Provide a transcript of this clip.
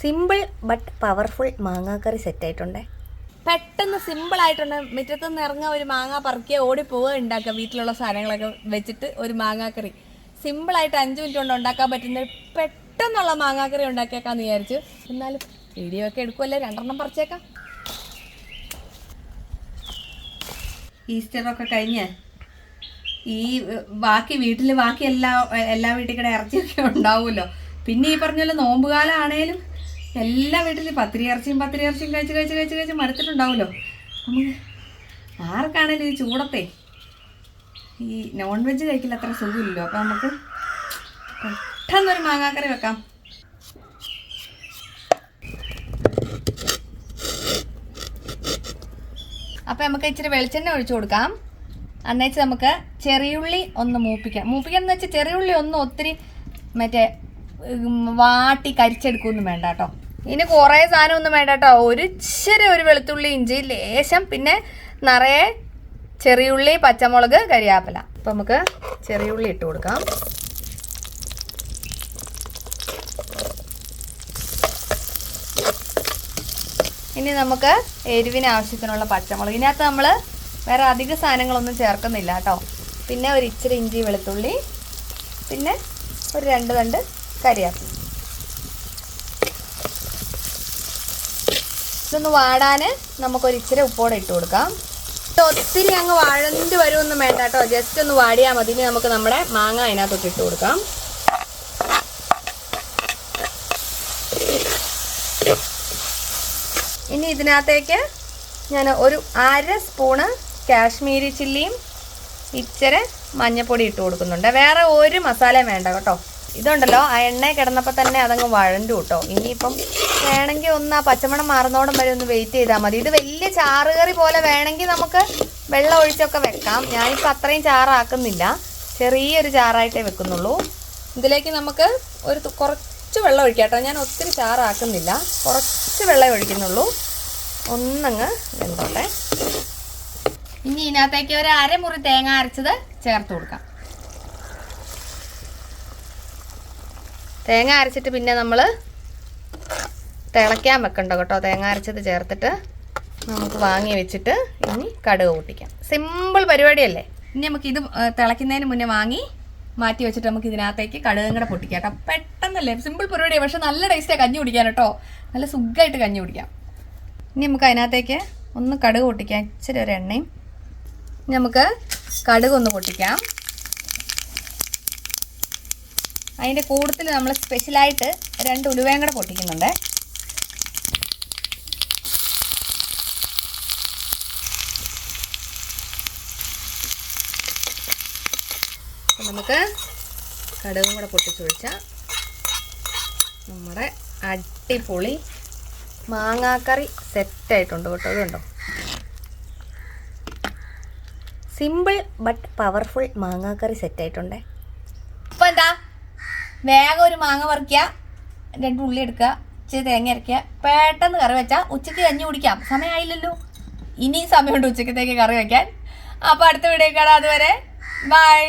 Simple but powerful മാങ്ങാക്കറി set ആയിട്ടുണ്ടേ പെട്ടെന്ന് സിമ്പിൾ ആയിട്ടുണ്ട്. മുറ്റത്ത് നിന്ന് ഇറങ്ങാൻ ഒരു മാങ്ങ പറിക്കുക ഓടി പോവുക ഉണ്ടാക്കുക. വീട്ടിലുള്ള സാധനങ്ങളൊക്കെ വെച്ചിട്ട് ഒരു മാങ്ങാക്കറി. സിമ്പിൾ ആയിട്ട് അഞ്ച് മിനിറ്റ് കൊണ്ട് ഉണ്ടാക്കാൻ പറ്റുന്ന പെട്ടെന്നുള്ള മാങ്ങാക്കറി ഉണ്ടാക്കിയേക്കാന്ന് വിചാരിച്ചു. എന്നാലും വീഡിയോ ഒക്കെ എടുക്കുമല്ലേ രണ്ടെണ്ണം പറിച്ചേക്കാം. ഈസ്റ്ററൊക്കെ കഴിഞ്ഞ് ഈ ബാക്കി വീട്ടിൽ ബാക്കി എല്ലാ എല്ലാ വീട്ടിൽ കൂടെ ഇറച്ചിയൊക്കെ ഉണ്ടാവുമല്ലോ. പിന്നെ ഈ പറഞ്ഞ പോലെ നോമ്പുകാലം ആണേലും എല്ലാ വീട്ടിലും പത്തിരി ഇറച്ചിയും പത്തിരി ഇറച്ചിയും കഴിച്ച് കഴിച്ച് കഴിച്ച് കഴിച്ച് മടുത്തിട്ടുണ്ടാവുമല്ലോ. നമുക്ക് ആർക്കാണേലും ഈ ചൂടത്തെ? ഈ നോൺ വെജ് കഴിക്കില്ല അത്ര സുഖമില്ലല്ലോ. അപ്പം നമുക്ക് പെട്ടെന്നൊരു മാങ്ങാക്കറി വെക്കാം. അപ്പം നമുക്ക് ഇച്ചിരി വെളിച്ചെണ്ണ ഒഴിച്ചു കൊടുക്കാം. അന്നേച്ച് നമുക്ക് ചെറിയുള്ളി ഒന്ന് മൂപ്പിക്കാം. മൂപ്പിക്കാം എന്ന് വെച്ചാൽ ചെറിയുള്ളി ഒന്ന് ഒത്തിരി മറ്റേ വാട്ടി കരിച്ചെടുക്കുമെന്നും വേണ്ട കേട്ടോ. ഇനി കുറേ സാധനം ഒന്നും വേണ്ട കേട്ടോ. ഒരു ഇച്ചിരി ഒരു വെളുത്തുള്ളി ഇഞ്ചി ലേശം പിന്നെ നിറയെ ചെറിയുള്ളി പച്ചമുളക് കരിയാപ്പില. അപ്പം നമുക്ക് ചെറിയുള്ളി ഇട്ട് കൊടുക്കാം. ഇനി നമുക്ക് എരിവിന് ആവശ്യത്തിനുള്ള പച്ചമുളക്. ഇതിനകത്ത് നമ്മൾ വേറെ അധിക സാധനങ്ങളൊന്നും ചേർക്കുന്നില്ല കേട്ടോ. പിന്നെ ഒരു ഇച്ചിരി ഇഞ്ചി വെളുത്തുള്ളി പിന്നെ ഒരു രണ്ട് രണ്ട് കരിയാപ്പില. ഇതൊന്ന് വാടാൻ നമുക്കൊരു ഇച്ചിരി ഉപ്പോടെ ഇട്ട് കൊടുക്കാം. ഒത്തിരി അങ്ങ് വഴണ്ട് വരുമൊന്നും വേണ്ട കേട്ടോ. ജസ്റ്റ് ഒന്ന് വാടിയാൽ മതി. നമുക്ക് നമ്മുടെ മാങ്ങ അതിനകത്തോട്ട് ഇട്ട് കൊടുക്കാം. ഇനി ഇതിനകത്തേക്ക് ഞാൻ ഒരു അര സ്പൂണ് കാശ്മീരി ചില്ലിയും ഇച്ചിരി മഞ്ഞപ്പൊടി ഇട്ട് കൊടുക്കുന്നുണ്ട്. വേറെ ഒരു മസാലയും വേണ്ട കേട്ടോ. ഇതുണ്ടല്ലോ ആ എണ്ണ കിടന്നപ്പോൾ തന്നെ അതങ്ങ് വഴണ്ടു കേട്ടോ. ഇനിയിപ്പം വേണമെങ്കിൽ ഒന്ന് ആ പച്ചമണം മാറുന്നോടം വരെ ഒന്ന് വെയിറ്റ് ചെയ്താൽ മതി. ഇത് വലിയ ചാറുകറി പോലെ വേണമെങ്കിൽ നമുക്ക് വെള്ളം ഒഴിച്ചൊക്കെ വെക്കാം. ഞാനിപ്പോൾ അത്രയും ചാറാക്കുന്നില്ല. ചെറിയൊരു ചാറായിട്ടേ വെക്കുന്നുള്ളൂ. ഇതിലേക്ക് നമുക്ക് ഒരു കുറച്ച് വെള്ളം ഒഴിക്കാം ഞാൻ ഒത്തിരി ചാറാക്കുന്നില്ല. കുറച്ച് വെള്ളം ഒഴിക്കുന്നുള്ളൂ. ഒന്നങ്ങ് വെന്തോട്ടെ. ഇനി ഇതിനകത്തേക്ക് ഒരു അരമുറി തേങ്ങ അരച്ചത് ചേർത്ത് കൊടുക്കാം. തേങ്ങ അരച്ചിട്ട് പിന്നെ നമ്മൾ തിളയ്ക്കാൻ വെക്കണ്ട കേട്ടോ. തേങ്ങ അരച്ചത് ചേർത്തിട്ട് നമുക്ക് വാങ്ങി വെച്ചിട്ട് ഇനി കടുക് പൊട്ടിക്കാം. സിമ്പിൾ പരിപാടിയല്ലേ? ഇനി നമുക്ക് ഇത് തിളയ്ക്കുന്നതിന് മുന്നേ വാങ്ങി മാറ്റി വെച്ചിട്ട് നമുക്ക് ഇതിനകത്തേക്ക് കടുകും കൂടെ പൊട്ടിക്കാം കേട്ടോ. പെട്ടെന്നല്ലേ? സിമ്പിൾ പരിപാടിയാണ് പക്ഷെ നല്ല ടേസ്റ്റാണ് കഞ്ഞി കുടിക്കാൻ കേട്ടോ. നല്ല സുഖമായിട്ട് കഞ്ഞി കുടിക്കാം. ഇനി നമുക്ക് അതിനകത്തേക്ക് ഒന്ന് കടുക് പൊട്ടിക്കാം. ഇച്ചിരി ഒരു എണ്ണയും. നമുക്ക് കടുക് ഒന്ന് പൊട്ടിക്കാം. അതിന്റെ കൂടുതൽ നമ്മൾ സ്പെഷ്യലായിട്ട് രണ്ട് ഉലുവയും കൂടെ പൊട്ടിക്കുന്നുണ്ട്. നമുക്ക് കടുകും കൂടെ പൊട്ടിച്ചൊഴിച്ച നമ്മുടെ അടിപൊളി മാങ്ങാക്കറി സെറ്റായിട്ടുണ്ട് കേട്ടോ. അതുണ്ടോ സിമ്പിൾ ബട്ട് പവർഫുൾ മാങ്ങാക്കറി സെറ്റ് ആയിട്ടുണ്ടേ. ഇപ്പൊ എന്താ വേഗം ഒരു മാങ്ങ പറിക്കുക രണ്ട് ഉള്ളി എടുക്കുക ഇച്ചിരി തേങ്ങ അരയ്ക്കുക പെട്ടെന്ന് കറി വെച്ചാൽ ഉച്ചയ്ക്ക് കഞ്ഞി കുടിക്കാം. സമയമായില്ലല്ലോ. ഇനിയും സമയമുണ്ട് ഉച്ചക്കത്തേക്ക് കറി വയ്ക്കാൻ അപ്പോൾ അടുത്ത വീഡിയോ കാണാം. അതുവരെ ബൈ.